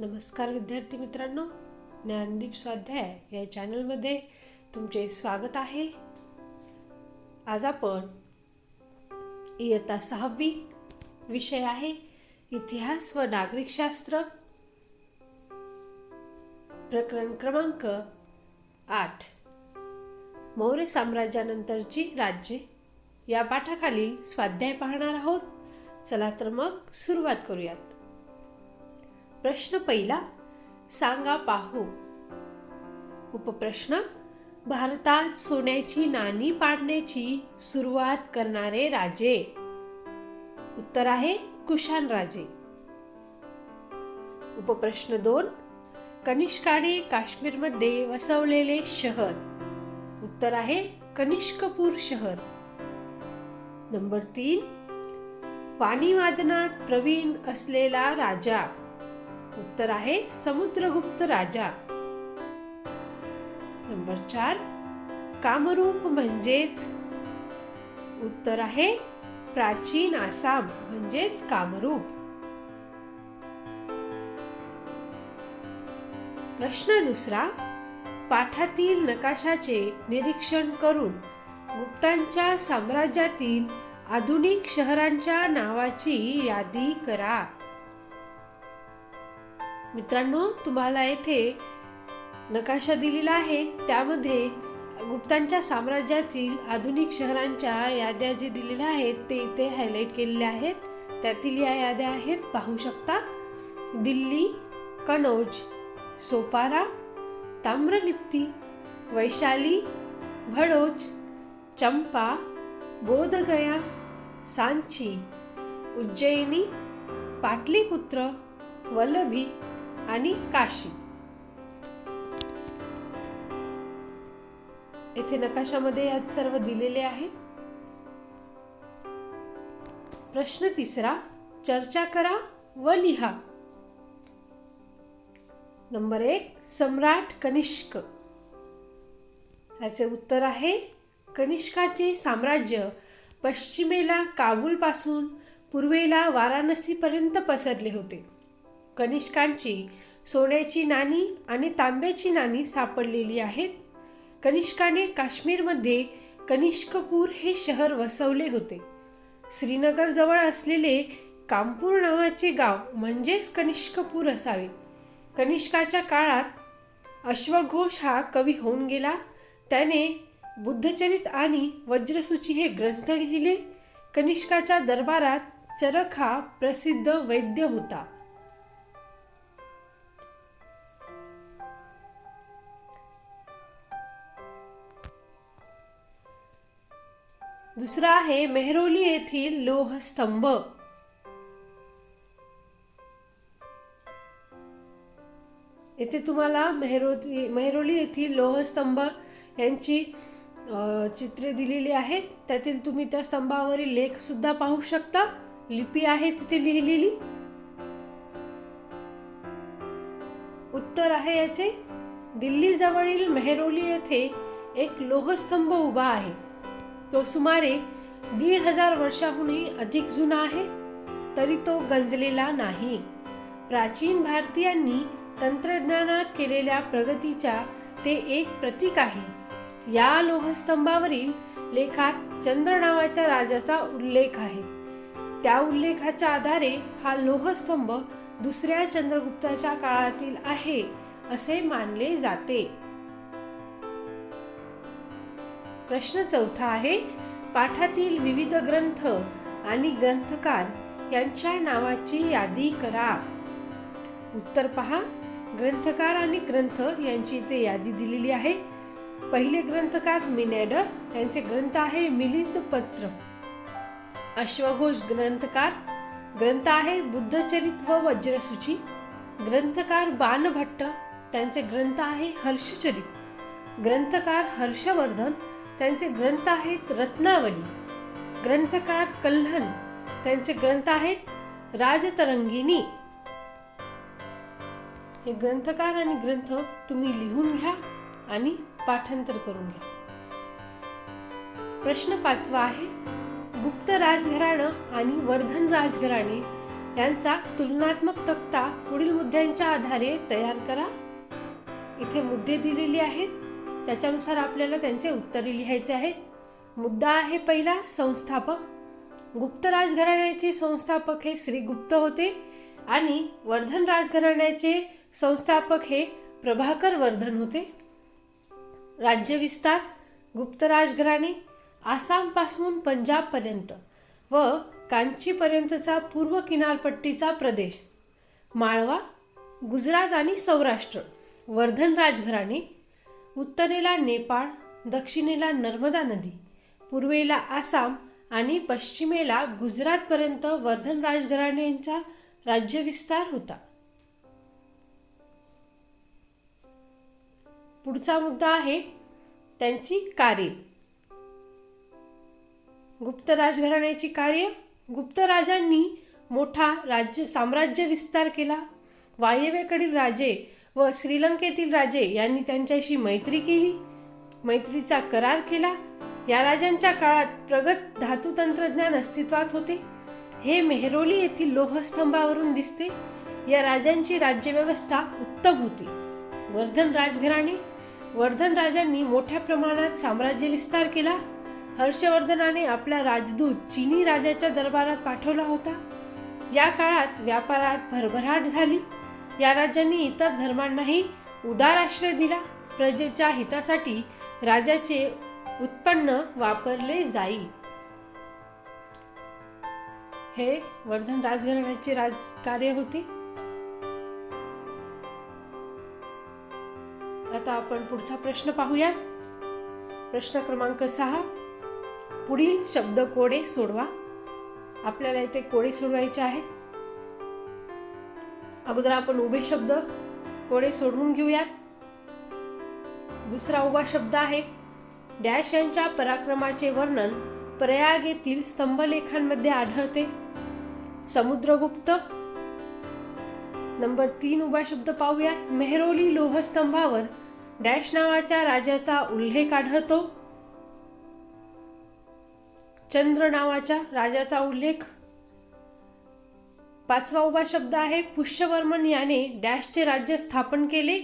नमस्कार विद्यार्थी मित्रांनो ज्ञानदीप स्वाध्याय या चॅनलमध्ये तुमचे स्वागत आहे. आज आपण इयत्ता सहावी विषय आहे इतिहास व नागरिकशास्त्र. प्रकरण क्रमांक आठ. मौर्य साम्राज्यानंतरची राज्ये. या पाठाखालील स्वाध्याय पाहणार आहोत. चला तर मग सुरुवात करूयात. प्रश्न पहिला सांगा पाहू. उपप्रश्न भारतात सोन्याची नाणी पाडण्याची सुरुवात करणारे राजे. उत्तर आहे कुशान राजे. उपप्रश्न दोन कनिष्काने काश्मीरमध्ये वसवलेले शहर. उत्तर आहे कनिष्कपूर शहर. नंबर तीन वादनात प्रवीण असलेला राजा. उत्तर आहे समुद्रगुप्त राजा. नंबर चार कामरूप म्हणजेच? उत्तर आहे प्राचीन आसाम म्हणजेच कामरूप. प्रश्न दुसरा पाठातील नकाशाचे निरीक्षण करून गुप्तांच्या साम्राज्यातील आधुनिक शहरांच्या नावाची यादी करा. मित्रांनो तुम्हाला येथे नकाशा दिलेला आहे. त्यामध्ये गुप्तांच्या साम्राज्यातील आधुनिक शहरांच्या याद्या जे दिलेल्या आहेत ते इथे हायलाईट केलेल्या आहेत. त्यातील या याद्या आहेत पाहू शकता. दिल्ली कनौज सोपारा ताम्रलिप्ती वैशाली भडोच चंपा बोधगया सांची उज्जैनी पाटलीपुत्र वल्लभी आणि काशी. येथे नकाशामध्ये यात सर्व दिलेले आहेत. प्रश्न तिसरा चर्चा करा व लिहा. नंबर एक सम्राट कनिष्क. याचे उत्तर आहे कनिष्काचे साम्राज्य पश्चिमेला काबूल पासून पूर्वेला वाराणसीपर्यंत पसरले होते. कनिष्कांची सोन्याची नाणी आणि तांब्याची नाणी सापडलेली आहेत. कनिष्काने काश्मीरमध्ये कनिष्कपूर हे शहर वसवले होते. श्रीनगर जवळ असलेले कामपूर नावाचे गाव म्हणजेच कनिष्कपूर असावे. कनिष्काच्या काळात अश्वघोष हा कवी होऊन गेला. त्याने बुद्धचरित आणि वज्रसूची हे ग्रंथ लिहिले. कनिष्काच्या दरबारात चरक हा प्रसिद्ध वैद्य होता. दुसरा आहे मेहरोली येथील लोहस्तंभ. येथे तुम्हाला मेहरोली मेहरोली येथील लोहस्तंभ यांची चित्रे दिलेली आहेत. त्यातील तुम्ही त्या स्तंभावरील लेख सुद्धा पाहू शकता. लिपी आहे तिथे लिहिलेली. उत्तर आहे याचे. दिल्ली जवळील मेहरोली येथे एक लोहस्तंभ उभा आहे. तो सुमारे दीड हजार वर्षाहूनही अधिक जुना आहे तरी तो गंजलेला नाही. प्राचीन भारतीयांनी तंत्रज्ञानात केलेल्या प्रगतीच्या ते एक प्रतीक आहे. या लोहस्तंभावरील लेखात चंद्र नावाच्या राजाचा उल्लेख आहे. त्या उल्लेखाच्या आधारे हा लोहस्तंभ दुसऱ्या चंद्रगुप्ताच्या काळातील आहे असे मानले जाते. प्रश्न चौथा आहे पाठातील विविध ग्रंथ आणि ग्रंथकार यांच्या नावाची यादी करा. उत्तर पहा ग्रंथकार आणि ग्रंथ यांची इथे यादी दिलेली आहे. पहिले ग्रंथकार मिनॅडर त्यांचे ग्रंथ आहे मिलिंद पत्र. अश्वघोष ग्रंथकार ग्रंथ आहे बुद्धचरित व वज्रसूची. ग्रंथकार बाणभट्ट त्यांचे ग्रंथ आहे हर्षचरित. ग्रंथकार हर्षवर्धन त्यांचे ग्रंथ आहेत रत्नावली. ग्रंथकार कल्हण त्यांचे ग्रंथ आहेत राजतरंगिणी. हे ग्रंथकार आणि ग्रंथ तुम्ही लिहून घ्या आणि पाठांतर करून घ्या. प्रश्न पाचवा आहे गुप्त राजघराणं आणि वर्धन राजघराणे यांचा तुलनात्मक तक्ता पुढील मुद्द्यांच्या आधारे तयार करा. इथे मुद्दे दिलेले आहेत. त्याच्यानुसार आपल्याला त्यांचे उत्तरे लिहायचे आहेत. मुद्दा आहे पहिला संस्थापक. गुप्त राजघराण्याचे संस्थापक हे श्री गुप्त होते आणि वर्धन राजघराण्याचे संस्थापक हे प्रभाकर वर्धन होते. राज्य विस्तार गुप्त राजघराणे आसामपासून पंजाबपर्यंत व कांचीपर्यंतचा पूर्व किनारपट्टीचा प्रदेश. माळवा गुजरात आणि सौराष्ट्र वर्धन राजघराणे उत्तरेला नेपाळ दक्षिणेला नर्मदा नदी पूर्वेला आसाम आणि पश्चिमेला गुजरातपर्यंत वर्धन राजघराण्यांचा राज्यविस्तार होता. पुढचा मुद्दा आहे त्यांची कार्ये. गुप्त राजघराण्याची कार्य. गुप्त राजांनी मोठा राज्य साम्राज्य विस्तार केला. वायव्येकडील राजे व श्रीलंकेतील राजे यांनी त्यांच्याशी मैत्री केली. मैत्रीचा करार केला. या राजांच्या काळात प्रगत धातू तंत्रज्ञान अस्तित्वात होते. हे मेहरोली येथील लोहस्तंभावरून दिसते. या राजांची राज्यव्यवस्था उत्तम होती. वर्धन राजघराणे. वर्धन राजांनी मोठ्या प्रमाणात साम्राज्य विस्तार केला. हर्षवर्धनाने आपला राजदूत चिनी राजाच्या दरबारात पाठवला होता. या काळात व्यापारात भरभराट झाली. या राजांनी इतर धर्मांनाही उदार आश्रय दिला. प्रजेच्या हितासाठी राजाचे उत्पन्न वापरले जाई. हे वर्धन राजघराण्याचे राजकार्य होते. आता आपण पुढचा प्रश्न पाहूया. प्रश्न क्रमांक सहा. पुढील शब्द कोडे सोडवा. आपल्याला इथे कोडे सोडवायचे आहेत. अगोदर आपण उभे शब्द कोडे सोडवून घेऊयात. दुसरा उभा शब्द आहे डॅश यांच्या पराक्रमाचे वर्णन प्रयाग येथील स्तंभलेखांमध्ये आढळते. समुद्रगुप्त. नंबर तीन उभा शब्द पाहूयात मेहरोली लोहस्तंभावर डॅश नावाच्या राजाचा उल्लेख आढळतो. चंद्र नावाच्या राजाचा उल्लेख पाचवा उभा शब्द आहे पुष्यवर्मन याने डॅशचे राज्य स्थापन केले.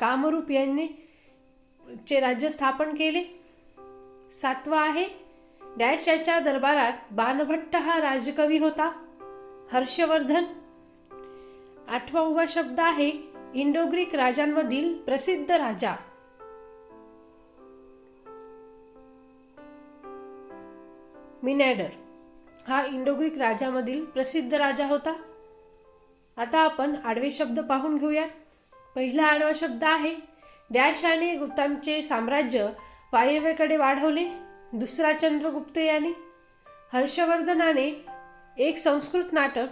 कामरूप यांनी चे राज्य स्थापन केले. सातवा आहे डॅश याच्या दरबारात बाणभट्ट हा राजकवी होता. हर्षवर्धन. आठवा उभा शब्द आहे इंडो ग्रीक राजांमधील प्रसिद्ध राजा. मिनॅडर. हा इंडो ग्रीक राजामधील प्रसिद्ध राजा होता. आता आपण आडवे शब्द पाहून घेऊयात. पहिला आडवा शब्द आहे डॅश याने गुप्तांचे साम्राज्य वायव्येकडे वाढवले. दुसरा चंद्रगुप्त याने. हर्षवर्धनाने एक संस्कृत नाटक.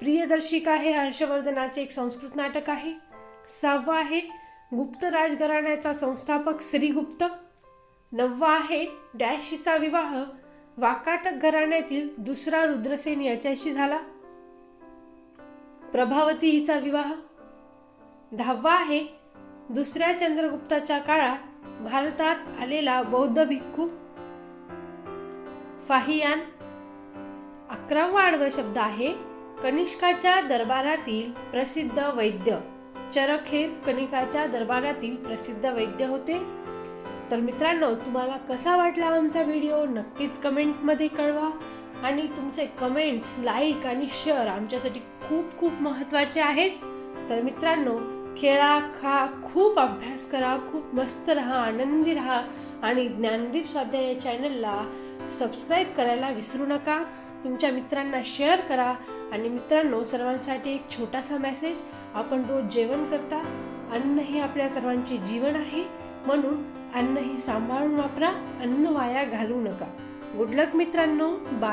प्रियदर्शिका हे हर्षवर्धनाचे एक संस्कृत नाटक आहे. सहावा आहे गुप्त राजघराण्याचा संस्थापक श्रीगुप्त. नववा आहे डॅशीचा विवाह. वाकाटक घराण्यातील दुसरा रुद्रसेन याच्याशी झाला? प्रभावती हिचा विवाह? दहावा आहे दुसऱ्या चंद्रगुप्ताच्या काळात भारतात आलेला बौद्ध भिक्खू? फाहियान? अकरावा आडवा शब्द आहे कनिष्काच्या दरबारातील प्रसिद्ध वैद्य. चरक हे कनिकाच्या दरबारातील प्रसिद्ध वैद्य होते. तर मित्रांनो तुम्हाला कसा वाटला आमचा व्हिडिओ? नक्कीच कमेंटमध्ये कळवा. आणि तुमचे कमेंट्स लाईक आणि शेअर आमच्यासाठी खूप खूप महत्त्वाचे आहेत. तर मित्रांनो खेळा खा खूप अभ्यास करा खूप मस्त राहा आनंदी राहा. आणि ज्ञानदीप स्वाध्याय या चॅनलला सबस्क्राईब करायला विसरू नका. तुमच्या मित्रांना शेअर करा. आणि मित्रांनो सर्वांसाठी एक छोटासा मेसेज. आपण रोज जेवण करता. अन्न हे आपल्या सर्वांचे जीवन आहे. म्हणून अन्न हे सांभाळून वापरा अन्न वाया घालू नका. गुड लक मित्रांनो. बाय.